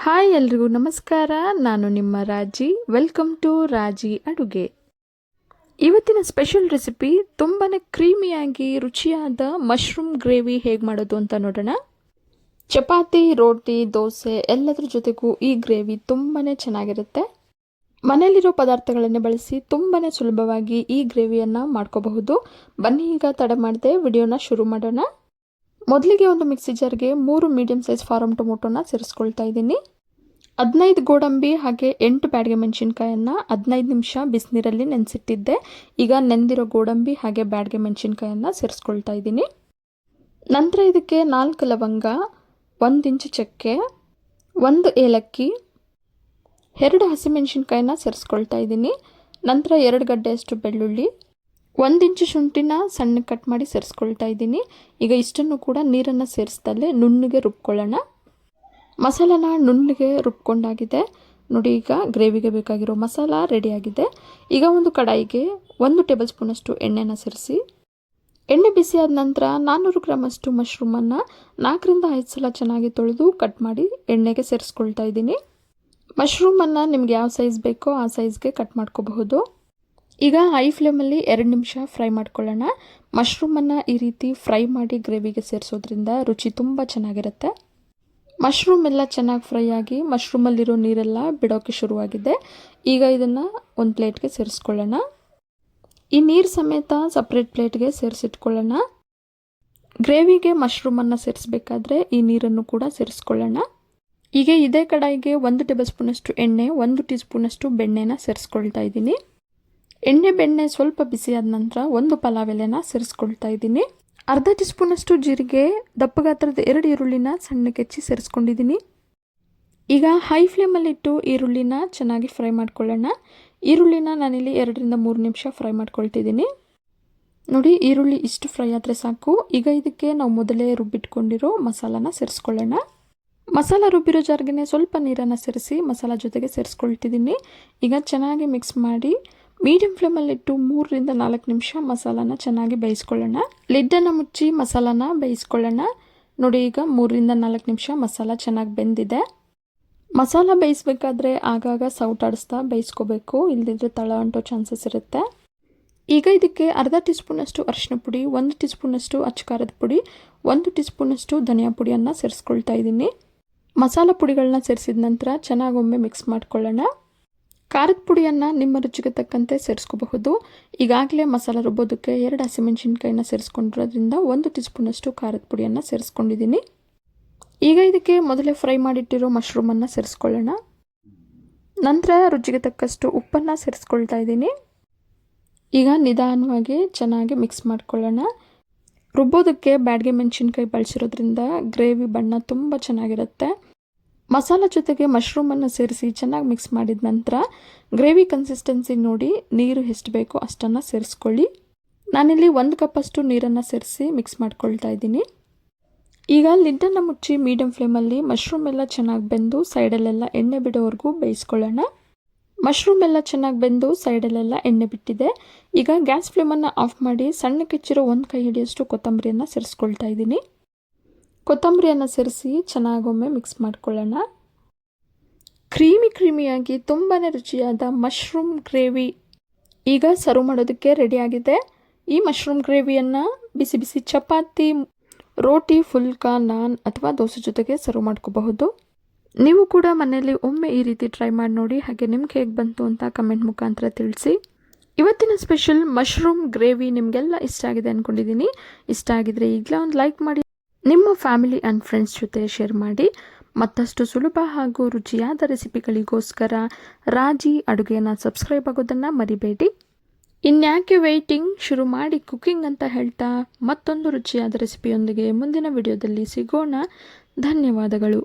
Hi ಎಲ್ರಿಗೂ ನಮಸ್ಕಾರ. ನಾನು ನಿಮ್ಮ ರಾಜಿ. ವೆಲ್ಕಮ್ ಟು ರಾಜಿ ಅಡುಗೆ. ಇವತ್ತಿನ ಸ್ಪೆಷಲ್ ರೆಸಿಪಿ ತುಂಬಾ ಕ್ರೀಮಿಯಾಗಿ ರುಚಿಯಾದ ಮಶ್ರೂಮ್ ಗ್ರೇವಿ ಹೇಗೆ ಮಾಡೋದು ಅಂತ ನೋಡೋಣ. ಚಪಾತಿ, ರೋಟಿ, ದೋಸೆ ಎಲ್ಲದರ ಜೊತೆಗೂ ಈ ಗ್ರೇವಿ ತುಂಬಾ ಚೆನ್ನಾಗಿರುತ್ತೆ. ಮನೆಯಲ್ಲಿರೋ ಪದಾರ್ಥಗಳನ್ನು ಬಳಸಿ ತುಂಬಾ ಸುಲಭವಾಗಿ ಈ ಗ್ರೇವಿಯನ್ನು ಮಾಡ್ಕೋಬಹುದು. ಬನ್ನಿ ಈಗ ತಡ ಮಾಡದೆ ವಿಡಿಯೋನ ಶುರು ಮಾಡೋಣ. ಮೊದಲಿಗೆ ಒಂದು ಮಿಕ್ಸಿ ಜಾರ್ಗೆ ಮೂರು ಮೀಡಿಯಂ ಸೈಜ್ ಫಾರಮ್ ಟೊಮೊಟೊನ ಸೇರಿಸ್ಕೊಳ್ತಾ ಇದ್ದೀನಿ. ಹದಿನೈದು ಗೋಡಂಬಿ ಹಾಗೆ ಎಂಟು ಬ್ಯಾಡಿಗೆ ಮೆಣಸಿನ್ಕಾಯನ್ನು ಹದಿನೈದು ನಿಮಿಷ ಬಿಸಿನೀರಲ್ಲಿ ನೆನೆಸಿಟ್ಟಿದ್ದೆ. ಈಗ ನೆಂದಿರೋ ಗೋಡಂಬಿ ಹಾಗೆ ಬ್ಯಾಡಿಗೆ ಮೆಣಸಿನ್ಕಾಯನ್ನು ಸೇರಿಸ್ಕೊಳ್ತಾ ಇದ್ದೀನಿ. ನಂತರ ಇದಕ್ಕೆ ನಾಲ್ಕು ಲವಂಗ, ಒಂದು ಇಂಚು ಚಕ್ಕೆ, ಒಂದು ಏಲಕ್ಕಿ, ಎರಡು ಹಸಿಮೆಣಸಿನ್ಕಾಯಿನ ಸೇರಿಸ್ಕೊಳ್ತಾ ಇದ್ದೀನಿ. ನಂತರ ಎರಡು ಗಡ್ಡೆಯಷ್ಟು ಬೆಳ್ಳುಳ್ಳಿ ಒಂದು ಇಂಚು ಶುಂಠಿನ ಸಣ್ಣ ಕಟ್ ಮಾಡಿ ಸೇರಿಸ್ಕೊಳ್ತಾ ಇದ್ದೀನಿ. ಈಗ ಇಷ್ಟನ್ನು ಕೂಡ ನೀರನ್ನು ಸೇರಿಸ್ದಲ್ಲೇ ನುಣ್ಣಗೆ ರುಬ್ಕೊಳ್ಳೋಣ. ಮಸಾಲನ ನುಣ್ಣಗೆ ರುಬ್ಕೊಂಡಾಗಿದೆ. ನೋಡಿ, ಈಗ ಗ್ರೇವಿಗೆ ಬೇಕಾಗಿರೋ ಮಸಾಲ ರೆಡಿಯಾಗಿದೆ ಈಗ ಒಂದು ಕಡಾಯಿಗೆ ಒಂದು ಟೇಬಲ್ ಸ್ಪೂನಷ್ಟು ಎಣ್ಣೆನ ಸೇರಿಸಿ. ಎಣ್ಣೆ ಬಿಸಿಯಾದ ನಂತರ ನಾನ್ನೂರು ಗ್ರಾಮಷ್ಟು ಮಶ್ರೂಮನ್ನು ನಾಲ್ಕರಿಂದ ಐದು ಸಲ ಚೆನ್ನಾಗಿ ತೊಳೆದು ಕಟ್ ಮಾಡಿ ಎಣ್ಣೆಗೆ ಸೇರಿಸ್ಕೊಳ್ತಾ ಇದ್ದೀನಿ. ಮಶ್ರೂಮನ್ನು ನಿಮ್ಗೆ ಯಾವ ಸೈಜ್ ಬೇಕೋ ಆ ಸೈಜ್ಗೆ ಕಟ್ ಮಾಡ್ಕೋಬಹುದು. ಈಗ ಹೈ ಫ್ಲೇಮಲ್ಲಿ ಎರಡು ನಿಮಿಷ ಫ್ರೈ ಮಾಡ್ಕೊಳ್ಳೋಣ. ಮಶ್ರೂಮನ್ನು ಈ ರೀತಿ ಫ್ರೈ ಮಾಡಿ ಗ್ರೇವಿಗೆ ಸೇರಿಸೋದ್ರಿಂದ ರುಚಿ ತುಂಬ ಚೆನ್ನಾಗಿರುತ್ತೆ. ಮಶ್ರೂಮ್ ಎಲ್ಲ ಚೆನ್ನಾಗಿ ಫ್ರೈ ಆಗಿ ಮಶ್ರೂಮಲ್ಲಿರೋ ನೀರೆಲ್ಲ ಬಿಡೋಕ್ಕೆ ಶುರುವಾಗಿದೆ. ಈಗ ಇದನ್ನು ಒಂದು ಪ್ಲೇಟ್ಗೆ ಸೇರಿಸ್ಕೊಳ್ಳೋಣ. ಈ ನೀರು ಸಮೇತ ಸಪ್ರೇಟ್ ಪ್ಲೇಟ್ಗೆ ಸೇರಿಸಿಟ್ಕೊಳ್ಳೋಣ. ಗ್ರೇವಿಗೆ ಮಶ್ರೂಮನ್ನು ಸೇರಿಸ್ಬೇಕಾದ್ರೆ ಈ ನೀರನ್ನು ಕೂಡ ಸೇರಿಸ್ಕೊಳ್ಳೋಣ. ಈಗ ಇದೇ ಕಡಾಯಿಗೆ ಒಂದು ಟೇಬಲ್ ಸ್ಪೂನಷ್ಟು ಎಣ್ಣೆ, ಒಂದು ಟೀ ಸ್ಪೂನಷ್ಟು ಬೆಣ್ಣೆನ ಸೇರಿಸ್ಕೊಳ್ತಾ ಇದ್ದೀನಿ. ಎಣ್ಣೆ ಬೆಣ್ಣೆ ಸ್ವಲ್ಪ ಬಿಸಿಯಾದ ನಂತರ ಒಂದು ಪಲಾವ್ ಎಲೆನ ಸೇರಿಸ್ಕೊಳ್ತಾ ಇದ್ದೀನಿ. ಅರ್ಧ ಟೀ ಸ್ಪೂನಷ್ಟು ಜೀರಿಗೆ ದಪ್ಪ ಗಾತ್ರದ ಎರಡು ಈರುಳ್ಳಿನ ಸಣ್ಣಕ್ಕೆ ಹೆಚ್ಚಿ ಸೇರಿಸ್ಕೊಂಡಿದ್ದೀನಿ. ಈಗ ಹೈ ಫ್ಲೇಮಲ್ಲಿಟ್ಟು ಈರುಳ್ಳಿನ ಚೆನ್ನಾಗಿ ಫ್ರೈ ಮಾಡ್ಕೊಳ್ಳೋಣ. ಈರುಳ್ಳಿನ ನಾನಿಲ್ಲಿ ಎರಡರಿಂದ ಮೂರು ನಿಮಿಷ ಫ್ರೈ ಮಾಡ್ಕೊಳ್ತಿದ್ದೀನಿ. ನೋಡಿ, ಈರುಳ್ಳಿ ಇಷ್ಟು ಫ್ರೈ ಆದರೆ ಸಾಕು. ಈಗ ಇದಕ್ಕೆ ನಾವು ಮೊದಲೇ ರುಬ್ಬಿಟ್ಕೊಂಡಿರೋ ಮಸಾಲಾನ ಸೇರಿಸ್ಕೊಳ್ಳೋಣ. ಮಸಾಲ ರುಬ್ಬಿರೋ ಜಾರ್ಗೆ ಸ್ವಲ್ಪ ನೀರನ್ನು ಸೇರಿಸಿ ಮಸಾಲ ಜೊತೆಗೆ ಸೇರಿಸ್ಕೊಳ್ತಿದ್ದೀನಿ. ಈಗ ಚೆನ್ನಾಗಿ ಮಿಕ್ಸ್ ಮಾಡಿ ಮೀಡಿಯಂ ಫ್ಲೇಮಲ್ಲಿಟ್ಟು ಮೂರರಿಂದ ನಾಲ್ಕು ನಿಮಿಷ ಮಸಾಲಾನ ಚೆನ್ನಾಗಿ ಬೇಯಿಸ್ಕೊಳ್ಳೋಣ. ಲಿಡ್ಡನ್ನು ಮುಚ್ಚಿ ಮಸಾಲಾನ ಬೇಯಿಸ್ಕೊಳ್ಳೋಣ. ನೋಡಿ, ಈಗ ಮೂರರಿಂದ ನಾಲ್ಕು ನಿಮಿಷ ಮಸಾಲ ಚೆನ್ನಾಗಿ ಬೆಂದಿದೆ. ಮಸಾಲ ಬೇಯಿಸ್ಬೇಕಾದ್ರೆ ಆಗಾಗ ಸೌಟಾಡಿಸ್ತಾ ಬೇಯಿಸ್ಕೋಬೇಕು. ಇಲ್ಲದಿದ್ದರೆ ತಳ ಅಂಟೋ ಚಾನ್ಸಸ್ ಇರುತ್ತೆ. ಈಗ ಇದಕ್ಕೆ ಅರ್ಧ ಟೀ ಸ್ಪೂನಷ್ಟು ಅರಿಶಿನ ಪುಡಿ, ಒಂದು ಟೀ ಸ್ಪೂನಷ್ಟು ಅಚ್ಚಕಾರದ ಪುಡಿ, ಒಂದು ಟೀ ಸ್ಪೂನಷ್ಟು ಧನಿಯಾ ಪುಡಿಯನ್ನು ಸೇರಿಸ್ಕೊಳ್ತಾ ಇದ್ದೀನಿ. ಮಸಾಲ ಪುಡಿಗಳನ್ನ ಸೇರಿಸಿದ ನಂತರ ಚೆನ್ನಾಗೊಮ್ಮೆ ಮಿಕ್ಸ್ ಮಾಡ್ಕೊಳ್ಳೋಣ. ಖಾರದ ಪುಡಿಯನ್ನು ನಿಮ್ಮ ರುಚಿಗೆ ತಕ್ಕಂತೆ ಸೇರಿಸ್ಕೋಬಹುದು. ಈಗಾಗಲೇ ಮಸಾಲ ರುಬ್ಬೋದಕ್ಕೆ ಎರಡು ಹಸಿಮೆಣಸಿನ್ಕಾಯಿನ ಸೇರಿಸ್ಕೊಂಡಿರೋದ್ರಿಂದ ಒಂದು ಟೀ ಸ್ಪೂನಷ್ಟು ಖಾರದ ಪುಡಿಯನ್ನು ಸೇರಿಸ್ಕೊಂಡಿದ್ದೀನಿ. ಈಗ ಇದಕ್ಕೆ ಮೊದಲೇ ಫ್ರೈ ಮಾಡಿಟ್ಟಿರೋ ಮಶ್ರೂಮನ್ನು ಸೇರಿಸ್ಕೊಳ್ಳೋಣ. ನಂತರ ರುಚಿಗೆ ತಕ್ಕಷ್ಟು ಉಪ್ಪನ್ನು ಸೇರಿಸ್ಕೊಳ್ತಾ ಇದ್ದೀನಿ. ಈಗ ನಿಧಾನವಾಗಿ ಚೆನ್ನಾಗಿ ಮಿಕ್ಸ್ ಮಾಡ್ಕೊಳ್ಳೋಣ. ರುಬ್ಬೋದಕ್ಕೆ ಬ್ಯಾಡ್ಗೆ ಮೆಣಸಿನ್ಕಾಯಿ ಬಳಸಿರೋದ್ರಿಂದ ಗ್ರೇವಿ ಬಣ್ಣ ತುಂಬ ಚೆನ್ನಾಗಿರುತ್ತೆ. ಮಸಾಲ ಜೊತೆಗೆ ಮಶ್ರೂಮನ್ನು ಸೇರಿಸಿ ಚೆನ್ನಾಗಿ ಮಿಕ್ಸ್ ಮಾಡಿದ ನಂತರ ಗ್ರೇವಿ ಕನ್ಸಿಸ್ಟೆನ್ಸಿ ನೋಡಿ ನೀರು ಎಷ್ಟು ಬೇಕೋ ಅಷ್ಟನ್ನು ಸೇರಿಸ್ಕೊಳ್ಳಿ. ನಾನಿಲ್ಲಿ ಒಂದು ಕಪ್ಪಷ್ಟು ನೀರನ್ನು ಸೇರಿಸಿ ಮಿಕ್ಸ್ ಮಾಡ್ಕೊಳ್ತಾ ಇದ್ದೀನಿ. ಈಗ ಲಿಡ್ಡನ್ನು ಮುಚ್ಚಿ ಮೀಡಿಯಂ ಫ್ಲೇಮಲ್ಲಿ ಮಶ್ರೂಮ್ ಎಲ್ಲ ಚೆನ್ನಾಗಿ ಬೆಂದು ಸೈಡಲ್ಲೆಲ್ಲ ಎಣ್ಣೆ ಬಿಡೋವರೆಗೂ ಬೇಯಿಸ್ಕೊಳ್ಳೋಣ. ಮಶ್ರೂಮ್ ಎಲ್ಲ ಚೆನ್ನಾಗಿ ಬೆಂದು ಸೈಡಲ್ಲೆಲ್ಲ ಎಣ್ಣೆ ಬಿಟ್ಟಿದೆ. ಈಗ ಗ್ಯಾಸ್ ಫ್ಲೇಮನ್ನು ಆಫ್ ಮಾಡಿ ಸಣ್ಣ ಕೆಚ್ಚಿರೋ ಒಂದು ಕೈ ಹಿಡಿಯಷ್ಟು ಕೊತ್ತಂಬರಿಯನ್ನು ಸೇರಿಸ್ಕೊಳ್ತಾ ಇದ್ದೀನಿ. ಕೊತ್ತಂಬರಿಯನ್ನು ಸೇರಿಸಿ ಚೆನ್ನಾಗೊಮ್ಮೆ ಮಿಕ್ಸ್ ಮಾಡ್ಕೊಳ್ಳೋಣ. ಕ್ರೀಮಿ ಕ್ರೀಮಿಯಾಗಿ ತುಂಬಾ ರುಚಿಯಾದ ಮಶ್ರೂಮ್ ಗ್ರೇವಿ ಈಗ ಸರ್ವ್ ಮಾಡೋದಕ್ಕೆ ರೆಡಿಯಾಗಿದೆ ಈ ಮಶ್ರೂಮ್ ಗ್ರೇವಿಯನ್ನು ಬಿಸಿ ಬಿಸಿ ಚಪಾತಿ, ರೋಟಿ, ಫುಲ್ಕಾ, ನಾನ್ ಅಥವಾ ದೋಸೆ ಜೊತೆಗೆ ಸರ್ವ್ ಮಾಡ್ಕೋಬಹುದು. ನೀವು ಕೂಡ ಮನೆಯಲ್ಲಿ ಒಮ್ಮೆ ಈ ರೀತಿ ಟ್ರೈ ಮಾಡಿ ನೋಡಿ ಹಾಗೆ ನಿಮ್ಗೆ ಹೇಗೆ ಬಂತು ಅಂತ ಕಮೆಂಟ್ ಮುಖಾಂತರ ತಿಳಿಸಿ. ಇವತ್ತಿನ ಸ್ಪೆಷಲ್ ಮಶ್ರೂಮ್ ಗ್ರೇವಿ ನಿಮಗೆಲ್ಲ ಇಷ್ಟ ಆಗಿದೆ ಅಂದ್ಕೊಂಡಿದ್ದೀನಿ ಇಷ್ಟ ಆಗಿದ್ರೆ ಈಗಲೇ ಒಂದು ಲೈಕ್ ಮಾಡಿ. ನಿಮ್ಮ ಫ್ಯಾಮಿಲಿ ಆ್ಯಂಡ್ ಫ್ರೆಂಡ್ಸ್ ಜೊತೆ ಶೇರ್ ಮಾಡಿ. ಮತ್ತಷ್ಟು ಸುಲಭ ಹಾಗೂ ರುಚಿಯಾದ ರೆಸಿಪಿಗಳಿಗೋಸ್ಕರ ರಾಜಿ ಅಡುಗೆಯನ್ನು ಸಬ್ಸ್ಕ್ರೈಬ್ ಆಗೋದನ್ನು ಮರಿಬೇಡಿ. ಇನ್ಯಾಕೆ ವೆಯ್ಟಿಂಗ್ ಶುರು ಮಾಡಿ ಕುಕ್ಕಿಂಗ್ ಅಂತ ಹೇಳ್ತಾ ಮತ್ತೊಂದು ರುಚಿಯಾದ ರೆಸಿಪಿಯೊಂದಿಗೆ ಮುಂದಿನ ವಿಡಿಯೋದಲ್ಲಿ ಸಿಗೋಣ. ಧನ್ಯವಾದಗಳು.